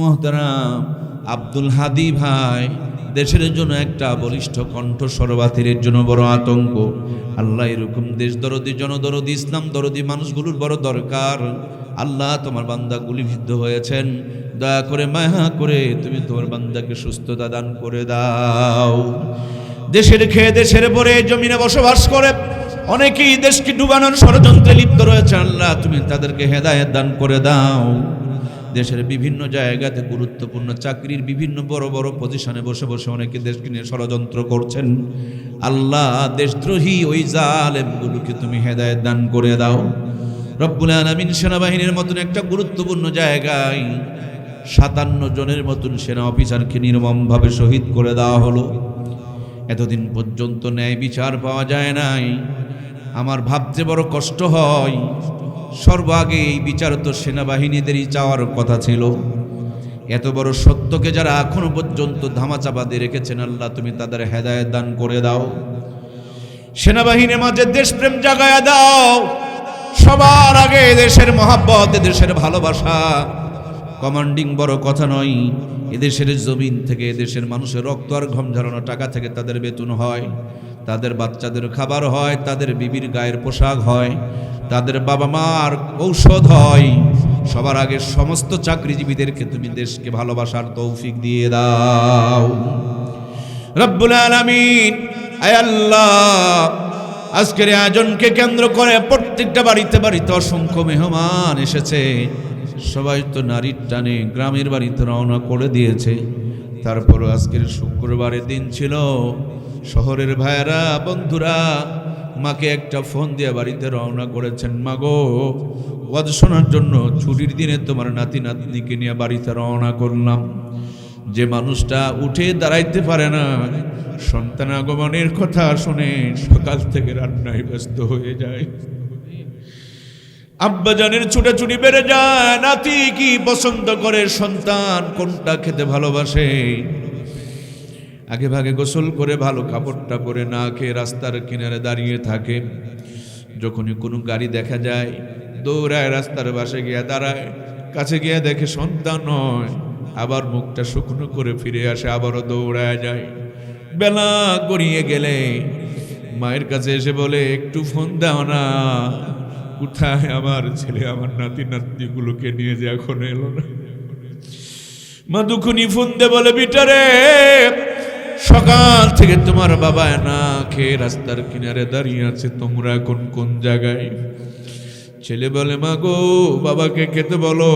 মোহতারাম আব্দুল হাদি ভাই, দেশের জন্য একটা বলিষ্ঠ কণ্ঠস্বর বাতিলের জন্য বড় আতঙ্ক। আল্লাহ এরকম দেশ দরদি, জনদরদি, ইসলাম দরদি মানুষগুলোর বড় দরকার। আল্লাহ তোমার বান্দা গুলিবিদ্ধ হয়েছেন। দয়া করে মায়া করে তুমি তোমার বান্দাকে সুস্থতা দান করে দাও। দেশের খেয়ে দেশের পরে জমিনে বসবাস করে অনেকেই দেশকে ডুবানোর ষড়যন্ত্রে লিপ্ত রয়েছে। আল্লাহ তুমি তাদেরকে হেদায়েত দান করে দাও। দেশের বিভিন্ন জায়গাতে গুরুত্বপূর্ণ চাকরির বিভিন্ন বড় বড় পজিশনে বসে বসে অনেকে দেশকে নিয়ে ষড়যন্ত্র করছেন। আল্লাহ দেশদ্রোহী ওই জালেমগুলোকে তুমি হেদায়েত দান করে দাও। রব্বুল আলমিন সেনাবাহিনীর মতন একটা গুরুত্বপূর্ণ জায়গায় সাতান্ন জনের মতন সেনা অফিসারকে নির্মমভাবে শহীদ করে দেওয়া হলো। এতদিন পর্যন্ত ন্যায় বিচার পাওয়া যায় নাই। আমার ভাবতে বড় কষ্ট হয়। সর্বাগে এই বিচার তো সেনাবাহিনীদেরই চাওয়ার কথা ছিল। এত বড় সত্যকে যারা এখনও পর্যন্ত ধামাচাপা দিয়ে রেখেছেন, আল্লাহ তুমি তাদের হেদায়ত দান করে দাও। সেনাবাহিনীর মাঝে দেশপ্রেম জাগায় দাও। সবার আগে দেশের মহাব্বত দেশের ভালোবাসা। কমান্ডিং বড় কথা নয়, এদেশের জমিন থেকে এদেশের মানুষের রক্ত আর ঘম ঝরানো টাকা থেকে তাদের বেতন হয়। তাদের বাচ্চাদের খাবার হয়, তাদের বিবির গায়ের পোশাক হয়, তাদের বাবা মার ঔষধ হয়। সবার আগে সমস্ত চাকরিজীবীদেরকে তুমি দেশকে ভালোবাসার তৌফিক দিয়ে দাও। রব্বুল আলামিন আল্লাহ, আজকের আয়োজনকে কেন্দ্র করে প্রত্যেকটা বাড়িতে বাড়িতে অসংখ্য মেহমান এসেছে। সবাই তো নারীর টানে গ্রামের বাড়িতে রওনা করে দিয়েছে। তারপর আজকের শুক্রবারের দিন ছিল। শহরের ভাইয়েরা, বন্ধুরা, মাকে একটা ফোন দিয়ে বাড়িতে রওনা করেছেন। মা গো, ওয়াজ শোনার জন্য ছুটির দিনে তোমার নাতি নাতনিকে নিয়ে বাড়িতে রওনা করলাম। যে মানুষটা উঠে দাঁড়াইতে পারে না, সন্তান আগমনের কথা শুনে সকাল থেকে রান্নায় ব্যস্ত হয়ে যায়। আব্বাজানের ছুটাছুটি বেড়ে যায়, নাতি কি পছন্দ করে সন্তান, কোনটা খেতে ভালোবাসে? আগে ভাগে গোসল করে ভালো কাপড়টা পরে না খেয়ে রাস্তার কিনারে দাঁড়িয়ে থাকে। যখনই কোনো গাড়ি দেখা যায়, দৌড়ায় রাস্তার পাশে গিয়ে দাঁড়ায়, কাছে গিয়ে দেখে সন্তান নয়। আবার মুখটা শুকনো করে ফিরে আসে, আবারও দৌড়ায় যায়। বেলা গড়িয়ে গেলে মায়ের কাছে এসে বলে, একটু ফোন দাও না। কোথায় আমার ছেলে, আমার নাতি, নাতনিগুলোকে নিয়ে যে এখন এলো না? মা দুখুনি ফোন দে বলে, বিটারে সকাল থেকে তোমার বাবা না খেয়ে রাস্তার কিনারে দাঁড়িয়ে আছে, তোমরা কোন কোন জায়গায়? ছেলে বলে, মা গো, বাবাকে খেতে বলো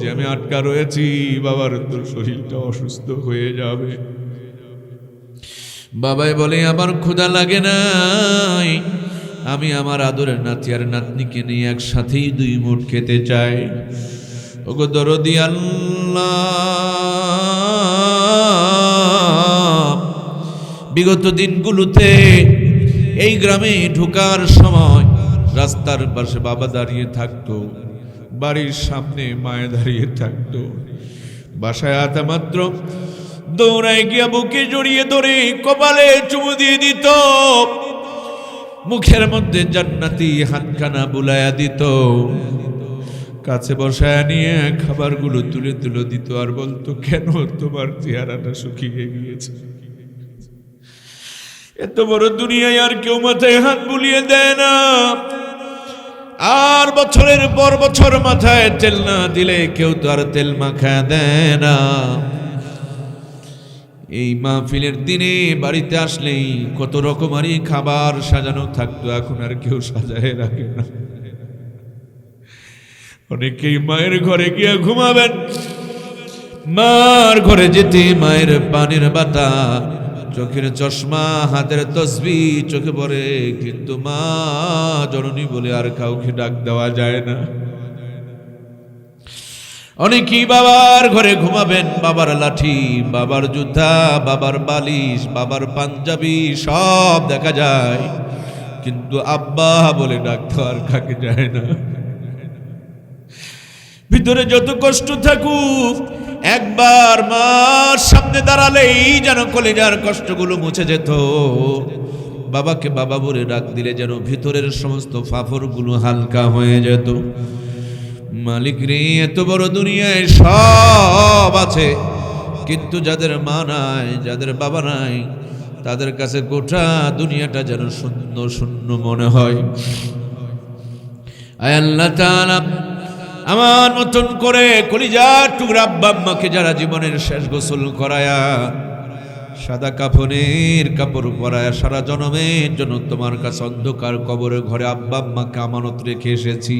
যে আমি আটকা রয়েছি, বাবার তো শরীরটা অসুস্থ হয়ে যাবে। বাবাই বলে, আমার ক্ষুধা লাগে নাই, আমি আমার আদরের নাতি আর নাতনিকে নিয়ে একসাথেই দুই মুঠ খেতে চাই। ওগো দরদি আল্লাহ। বিগত দিনগুলোতে এই গ্রামে ঢোকার সময় রাস্তার পাশে বাবা দাঁড়িয়ে থাকতো, বাড়ির সামনে মায়ে দাঁড়িয়ে থাকতো। বাসায় আতা মাত্র দৌড়ায় গিয়া বুকে জড়িয়ে ধরে কপালে চুমু দিয়ে দিত। মুখের মধ্যে জান্নাতি হাতখানা বুলায়া দিত। কাছে বসায় নিয়ে খাবারগুলো তুলে তুলে দিত। আর বলতো, কেন তোমার চেহারাটা শুকিয়ে গিয়েছে? এত বড় দুনিয়ায় আর কেউ মাথায় হাত বুলিয়ে দেয় না। আর বছরের পর বছর মাথায় তেল না দিলে কেউ তো আর তেল মাখা দেয় না। এই মাহফিলের দিনে বাড়িতে আসলেই কত রকমারই খাবার সাজানো থাকতো, এখন আর কেউ সাজায় রাখে না। অনেকেই মায়ের ঘরে গিয়ে ঘুমাবেন। মার ঘরে যেতে মায়ের পানির বাতা চোখের চশমা, হাতের তসবি, চোখে পড়ে, কিন্তু মা জননী বলে আর কাউকে ডাক দেওয়া যায় না। অনেকেই বাবার ঘরে ঘুমাবেন, বাবার লাঠি, বাবার জুতা, বাবার বালিশ, বাবার পাঞ্জাবি, সব দেখা যায়। কিন্তু আব্বা বলে ডাকতে আর কাকে যায় না। ভিতরে যত কষ্ট থাকুক একবার মার সামনে দাঁড়ালেই যেন কলেজার কষ্টগুলো মুছে যেত। বাবাকে বাবা বলে ডাক দিলে যেন ভিতরের সমস্ত ফাফরগুলো হালকা হয়ে যেত। মালিক রে, এত বড় দুনিয়ায় সব আছে, কিন্তু যাদের মা নাই, যাদের বাবা নাই, তাদের কাছে গোটা দুনিয়াটা যেন শূন্য শূন্য মনে হয়। আয় আল্লাহ তাআলা আমার মতন করে কলিজার টুকরা আব্বা আম্মাকে যারা জীবনের শেষ গোসল করায়া, সাদা কাফনের কাপড় পরায়া সারা জনমের জন্য তোমার কাছে অন্ধকার কবরের ঘরে আব্বা আম্মাকে আমানত রেখে এসেছি।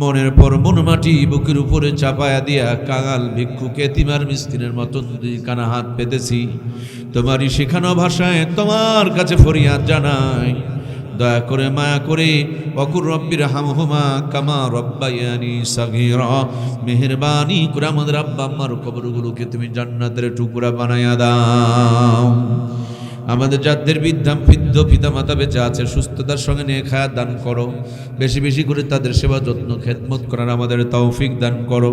মনের পর মন মাটি বুকের উপরে চাপায়া দিয়া কাঙাল ভিক্ষুকে তিমার মিস্ত্রির মতন কানা হাত পেতেছি। তোমারই শেখানো ভাষায় তোমার কাছে ফরিয়াদ জানাই। দয়া করে মায়া করে অকুর রব্বির হামহুমা কামা রব্বায়ানি সাগির। মেহরবানি করে আমাদের আব্বা আম্মার কবরগুলোকে তুমি জান্নাতের টুকরা বানায়া দাও। আমাদের যাদের বিদ্যা বৃদ্ধ পিতা মাতা বেঁচে আছে, সুস্থতার সঙ্গে নিয়ে খায়া দান করো। বেশি বেশি করে তাদের সেবা যত্ন, খেদমত করার আমাদের তৌফিক দান করো।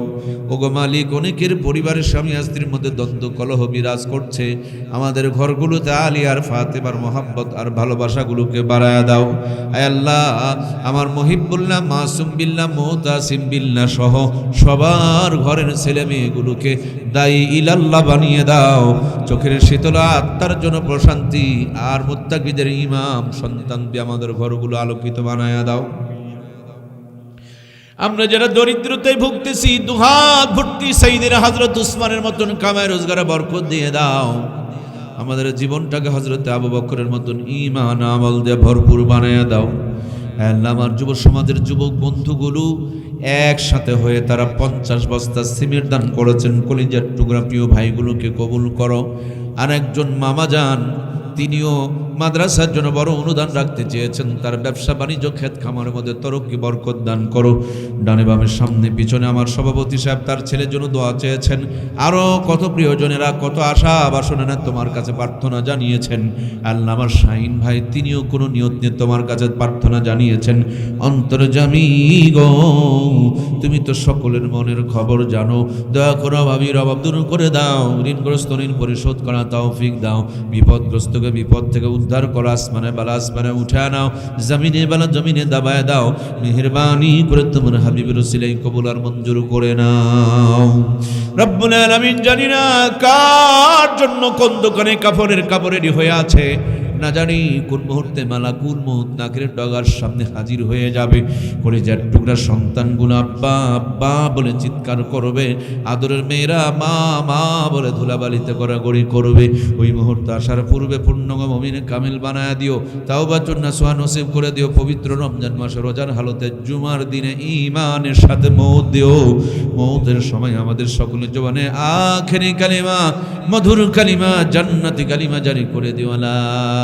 ওগো মালিক, অনেকের পরিবারের স্বামী স্ত্রীর মধ্যে দ্বন্দ্ব, কলহ বিরাজ করছে। আমাদের ঘরগুলোতে আলী আর ফাতেমার মোহাব্বত আর ভালোবাসাগুলোকে বাড়ায়া দাও। আল্লাহ, আমার মহিবুল্লাহ মাসুম বিল্লাহ মোহতাসিম বিল্লাহ সহ সবার ঘরের ছেলে মেয়েগুলোকে দায়ী ইলাল্লাহ বানিয়ে দাও। চোখের শীতলা আত্মার জন্য প্রশান্তি আর মুত্তাকিদের ইমাম সন্তান দিয়ে আমাদের ঘরগুলো আলোকিত বানায়া দাও। আমরা যারা দরিদ্রতায় ভুগতেছি, দুহাত ভর্তি সাইদের হজরত উসমানের মতন কামায় রোজগারে বরকত দিয়ে দাও। আমাদের জীবনটাকে হজরতে আবু বকরের মতন ইমান আমল দিয়ে ভরপুর বানায়া দাও। আল্লাহ আমার যুব সমাজের যুবক বন্ধুগুলো একসাথে হয়ে তারা পঞ্চাশ বস্তা সিমেন্ট দান করেছেন। কলিজার টুকরা প্রিয় ভাইগুলোকে কবুল করো। আর একজন মামা যান তিনিও মাদ্রাসার জন্য বড় অনুদান রাখতে চেয়েছেন। তার ব্যবসা বাণিজ্য ক্ষেত খামারের মধ্যে তরক্কি বরকত দান করো। ডানে বামের সামনে, পিছনে আমার সভাপতি সাহেব তার ছেলের জন্য দোয়া চেয়েছেন। আরও কত প্রিয়জনেরা, কত আশা বাসনেরা তোমার কাছে প্রার্থনা জানিয়েছেন। আল্লাহ আমার শাহিন ভাই, তিনিও কোনো নিয়ত নিয়ে তোমার কাছে প্রার্থনা জানিয়েছেন। অন্তর্জামী গো, তুমি তো সকলের মনের খবর জানো। দয়া করো ভাবির অভাব দূর করে দাও। ঋণগ্রস্ত ঋণ পরিশোধ করা তৌফিক দাও। বিপদগ্রস্তকে বিপদ থেকে উদ্ধার করো আসমানে, বালা আসমানে উঠে আনাও জমিনে বালা জমিনে দাবায় দাও, মেহরবানি করে তোমার হাবিবের সিলাই কবুল আর মঞ্জুর করে নাও। রব্বুল আলামিন জানি না কার জন্য কোন দোকানে কাপড়ের কাপড়েরই হয়ে আছে। না জানি কোন মুহূর্তে মালাকুল মৌত নাকের ডগার সামনে হাজির হয়ে যাবে। করে যার টুকরা সন্তানগুলো আব্বা আব্বা বলে চিৎকার করবে, আদরের মেয়েরা মা মা বলে ধুলাবালিতে গড়াগড়ি করবে। ওই মুহূর্তে আসার পূর্বে পূর্ণগ মমিনে কামিল বানায় দিও তাও বা চন্না সোহা নসিব করে দিও, পবিত্র রমজান মাসে রোজার হালতে জুমার দিনে ইমানের সাথে মৌত দিও। মৌতের সময় আমাদের সকলের জবানে আখেরি কালিমা, মধুর কালিমা, জান্নাতি কালিমা জারি করে দিও লা